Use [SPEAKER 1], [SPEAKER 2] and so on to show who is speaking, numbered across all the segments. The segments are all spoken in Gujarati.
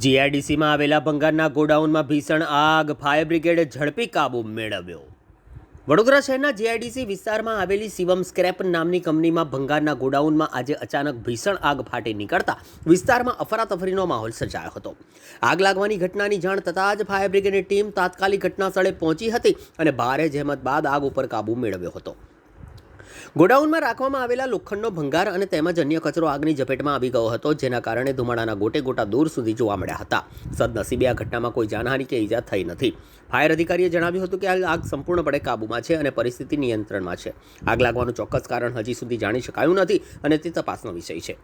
[SPEAKER 1] જીઆઈડીસીમાં આવેલા ભંગારના ગોડાઉનમાં ભીષણ આગ, ફાયર બ્રિગેડે ઝડપી કાબુ મેળવ્યો. વડોદરા શહેરના જીઆઈડીસી વિસ્તારમાં આવેલી શિવમ સ્ક્રેપ નામની કંપનીમાં ભંગારના ગોડાઉનમાં આજે અચાનક ભીષણ આગ ફાટી નીકળતા વિસ્તારમાં અફરાતફરીનો માહોલ સર્જાયો હતો. આગ લાગવાની ઘટનાની જાણ થતાં જ ફાયર બ્રિગેડની ટીમ તાત્કાલિક ઘટના સ્થળે પહોંચી હતી અને ભારે જહેમત બાદ આગ ઉપર કાબૂ મેળવ્યો હતો. ગોડાઉનમાં રાખવામાં આવેલા લોખંડનો ભંગાર અને તેમજ અન્ય કચરો આગની ઝપેટમાં આવી ગયો હતો, જેના કારણે ધુમાડાના ગોટે ગોટા દૂર સુધી જોવા મળ્યા હતા. સદનસીબે આ ઘટનામાં કોઈ જાનહાની કે ઈજા થઈ નથી. ફાયર અધિકારીએ જણાવ્યું હતું કે આ આગ સંપૂર્ણપણે કાબૂમાં છે અને પરિસ્થિતિ નિયંત્રણમાં છે. આગ લાગવાનું ચોક્કસ કારણ હજી સુધી જાણી શકાયું નથી અને તે તપાસનો વિષય છે.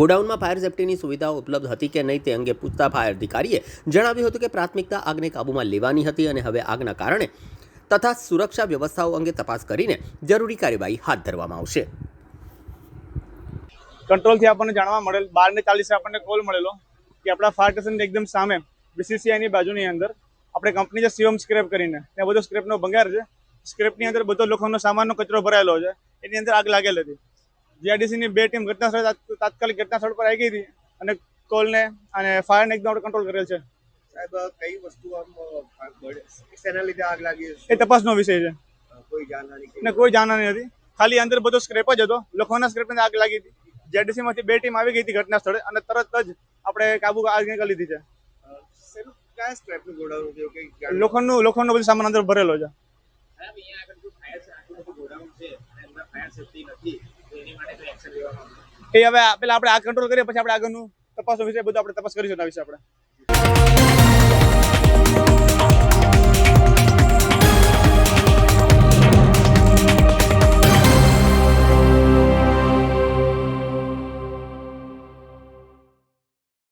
[SPEAKER 1] ગોડાઉનમાં ફાયર સેફ્ટીની સુવિધાઓ ઉપલબ્ધ હતી કે નહીં તે અંગે પૂછતા ફાયર અધિકારીએ જણાવ્યું હતું કે પ્રાથમિકતા આગને કાબૂમાં લેવાની હતી અને હવે આગના કારણે તથા સુરક્ષા વ્યવસ્થાઓ અંગે તપાસ કરીને જરૂરી કાર્યવાહી હાથ ધરવામાં આવશે.
[SPEAKER 2] કંટ્રોલથી આપણને જાણવા મળેલ બાર ને ચાલીસે આપણને કોલ મળેલો કે આપણા ફાયર સ્ટેશન એકદમ સામે બીસીસીઆઈની બાજુની અંદર આપણે કંપની છે સીઓમ સ્ક્રેપ કરીને ત્યાં બધો સ્ક્રેપનો ભંગાર છે, સ્ક્રેપની અંદર બધો લોખંડનો સામાનનો કચરો ભરાયેલો છે, એની અંદર આગ લાગેલ હતી. જીઆરડીસીની બે ટીમ ઘટના સ્થળે તાત્કાલિક ઘટના સ્થળ પર આવી ગઈ હતી અને કોલને અને ફાયરને એકદમ આપણે કંટ્રોલ કરેલ છે.
[SPEAKER 3] સાહેબ કઈ વસ્તુ આમ શેના લીધે આગ લાગી
[SPEAKER 2] એ તપાસનો વિષય છે.
[SPEAKER 3] કોઈ જાનહાની
[SPEAKER 2] ને કોઈ જાણવાની નથી. ખાલી અંદર બધો સ્ક્રેપ જ હતો. લોખંડના સ્ક્રેપને આગ લાગી હતી. જેડીસી માંથી બે ટીમ આવી ગઈ હતી ઘટના સ્થળે અને તરત જ આપણે કાબુ આગ નીકળી લીધી છે. લોખંડનું લોખંડનો બધો સામાન અંદર ભરેલો છે.
[SPEAKER 4] સાહેબ અહીંયા આગળ જો ફાયર આટલું બધું ગોડાઉન છે અને એમાં ફાયર સેફટી નથી તો એની માટે કોઈ એક્શન લેવામાં આવશે?
[SPEAKER 2] એ હવે પેલા આપણે આ કંટ્રોલ કરીએ પછી આપણે આગળનું તપાસ વિશે બધું આપણે તપાસ કરીશું એના વિશે આપણે.